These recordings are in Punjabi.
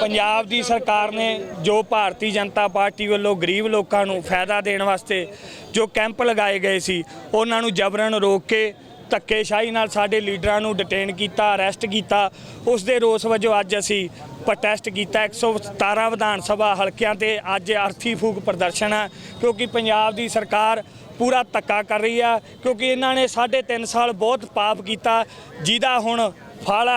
ਪੰਜਾਬ ਦੀ ਸਰਕਾਰ ਨੇ ਜੋ ਭਾਰਤੀ ਜਨਤਾ ਪਾਰਟੀ ਵੱਲੋਂ ਗਰੀਬ ਲੋਕਾਂ ਨੂੰ ਫਾਇਦਾ ਦੇਣ ਵਾਸਤੇ ਜੋ ਕੈਂਪ ਲਗਾਏ ਗਏ ਸੀ, ਉਹਨਾਂ ਨੂੰ ਜਬਰਨ ਰੋਕ ਕੇ ਧੱਕੇਸ਼ਾਹੀ ਨਾਲ ਸਾਡੇ ਲੀਡਰਾਂ ਨੂੰ ਡਿਟੇਨ ਕੀਤਾ ਅਰੈਸਟ ਕੀਤਾ ਉਸ ਦੇ ਰੋਸ ਵਜੋਂ ਅੱਜ ਅਸੀਂ ਪ੍ਰੋਟੈਸਟ ਕੀਤਾ। 117 ਵਿਧਾਨ ਸਭਾ ਹਲਕਿਆਂ ਤੇ ਅੱਜ ਅਰਥੀ ਫੂਕ ਪ੍ਰਦਰਸ਼ਨ ਹੈ, ਕਿਉਂਕਿ ਪੰਜਾਬ ਦੀ ਸਰਕਾਰ ਪੂਰਾ ਧੱਕਾ ਕਰ ਰਹੀ ਆ ਕਿਉਂਕਿ ਇਹਨਾਂ ਨੇ 3.5 ਸਾਲ ਬਹੁਤ ਪਾਪ ਕੀਤਾ, ਜਿਹਦਾ ਹੁਣ ਫਲ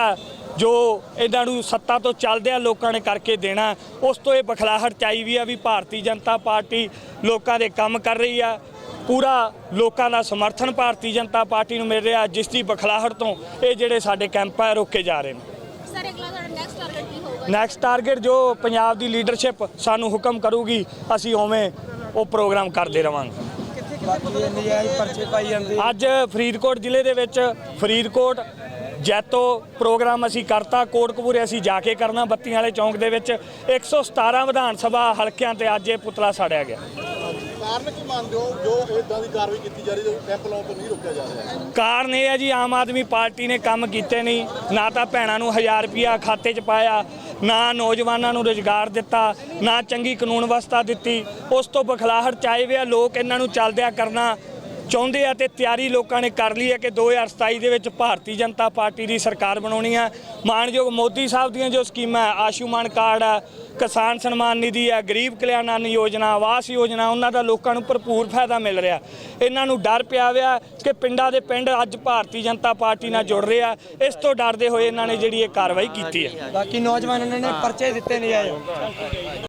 ਜੋ ਇਹਨਾਂ ਨੂੰ ਸੱਤਾ ਤੋਂ ਚੱਲਦਿਆਂ ਲੋਕਾਂ ਨੇ ਕਰਕੇ ਦੇਣਾ ਉਸ ਤੋਂ ਇਹ ਬਖਲਾਹਟ ਚਾਈ ਵੀ ਆ ਵੀ ਭਾਰਤੀ ਜਨਤਾ ਪਾਰਟੀ ਲੋਕਾਂ ਦੇ ਕੰਮ ਕਰ ਰਹੀ ਆ। ਪੂਰਾ ਲੋਕਾਂ ਦਾ ਸਮਰਥਨ ਭਾਰਤੀ ਜਨਤਾ ਪਾਰਟੀ ਨੂੰ ਮਿਲ ਰਿਹਾ ਜਿਸ ਦੀ ਬਖਲਾਹਟ ਤੋਂ ਇਹ ਜਿਹੜੇ ਸਾਡੇ ਕੈਂਪ ਆ ਰੋਕੇ ਜਾ ਰਹੇ ਨੇ। ਸਰ ਅਗਲਾ ਤੁਹਾਡਾ ਨੈਕਸਟ ਟਾਰਗੇਟ ਕੀ ਹੋਊਗਾ? ਨੈਕਸਟ ਟਾਰਗੇਟ ਜੋ ਪੰਜਾਬ ਦੀ ਲੀਡਰਸ਼ਿਪ ਸਾਨੂੰ ਹੁਕਮ ਕਰੂਗੀ ਅਸੀਂ ਉਵੇਂ ਉਹ ਪ੍ਰੋਗਰਾਮ ਕਰਦੇ ਰਵਾਂਗੇ। ਬਾਕੀ ਇਹ ਨਜਾਇਜ਼ ਪਰਚੇ ਪਾਈ ਜਾਂਦੇ ਅੱਜ ਫਰੀਦਕੋਟ ਜ਼ਿਲ੍ਹੇ ਦੇ ਵਿੱਚ ਫਰੀਦਕੋਟ ਜੈਤੋ ਪ੍ਰੋਗਰਾਮ ਅਸੀਂ ਕਰਤਾ ਕੋਟਕਪੂਰੇ ਅਸੀਂ ਜਾ ਕੇ ਕਰਨਾ ਬੱਤੀਆਂ ਵਾਲੇ ਚੌਂਕ ਦੇ ਵਿੱਚ। 117 ਵਿਧਾਨ ਸਭਾ ਹਲਕਿਆਂ ਤੇ ਅੱਜ ਇਹ ਪੁਤਲਾ ਸਾੜਿਆ ਗਿਆ। ਕਾਰਨ ਕੀ ਮੰਨਦੇ ਹੋ? ਜੋ ਇਦਾਂ ਦੀ ਕਾਰਵਾਈ ਕੀਤੀ ਜਾ ਰਹੀ ਹੈ ਜੋ ਕੈਂਪ ਲਾਉਣ ਤੋਂ ਨਹੀਂ ਰੋਕਿਆ ਜਾ ਰਿਹਾ। ਕਾਰਨ ਇਹ ਹੈ ਜੀ ਆਮ ਆਦਮੀ ਪਾਰਟੀ ਨੇ ਕੰਮ ਕੀਤੇ ਨਹੀਂ। ਨਾ ਤਾਂ ਭੈਣਾਂ ਨੂੰ 1000 ਰੁਪਿਆ ਖਾਤੇ 'ਚ ਪਾਇਆ ਨਾ ਨੌਜਵਾਨਾਂ ਨੂੰ ਰੁਜ਼ਗਾਰ ਦਿੱਤਾ ਨਾ ਚੰਗੀ ਕਾਨੂੰਨ ਵਿਵਸਥਾ ਦਿੱਤੀ। ਉਸ ਤੋਂ ਬਖਲਾਹਟ ਚਾਏ ਵੇ ਆ ਲੋਕ ਇਹਨਾਂ ਨੂੰ ਚੱਲਦਿਆਂ ਕਰਨਾ ਚਾਹੁੰਦੇ ਆ ਤੇ ਤਿਆਰੀ ਲੋਕਾਂ ਨੇ ਕਰ ਲਈ ਹੈ ਕਿ 2027 ਦੇ ਵਿੱਚ ਭਾਰਤੀ ਜਨਤਾ ਪਾਰਟੀ ਦੀ ਸਰਕਾਰ ਬਣਾਉਣੀ ਆ ਮਾਨਯੋਗ ਮੋਦੀ ਸਾਹਿਬ ਦੀਆਂ ਜੋ ਸਕੀਮਾਂ ਹੈ, ਆਯੁਸ਼ਮਾਨ ਕਾਰਡ ਆ ਕਿਸਾਨ ਸਨਮਾਨ ਨਿਧੀ ਹੈ ਗਰੀਬ ਕਲਿਆਣ ਅੰਨ ਯੋਜਨਾ ਆਵਾਸ ਯੋਜਨਾ ਉਹਨਾਂ ਦਾ ਲੋਕਾਂ ਨੂੰ ਭਰਪੂਰ ਫਾਇਦਾ ਮਿਲ ਰਿਹਾ। ਇਹਨਾਂ ਨੂੰ ਡਰ ਪਿਆ ਹੋਇਆ ਕਿ ਪਿੰਡਾਂ ਦੇ ਪਿੰਡ ਅੱਜ ਭਾਰਤੀ ਜਨਤਾ ਪਾਰਟੀ ਨਾਲ ਜੁੜ ਰਿਹਾ ਇਸ ਤੋਂ ਡਰਦੇ ਹੋਏ ਇਹਨਾਂ ਨੇ ਜਿਹੜੀ ਇਹ ਕਾਰਵਾਈ ਕੀਤੀ ਹੈ। ਬਾਕੀ ਨੌਜਵਾਨਾਂ ਨੇ ਪਰਚੇ ਦਿੱਤੇ ਨਜਾਇਜ਼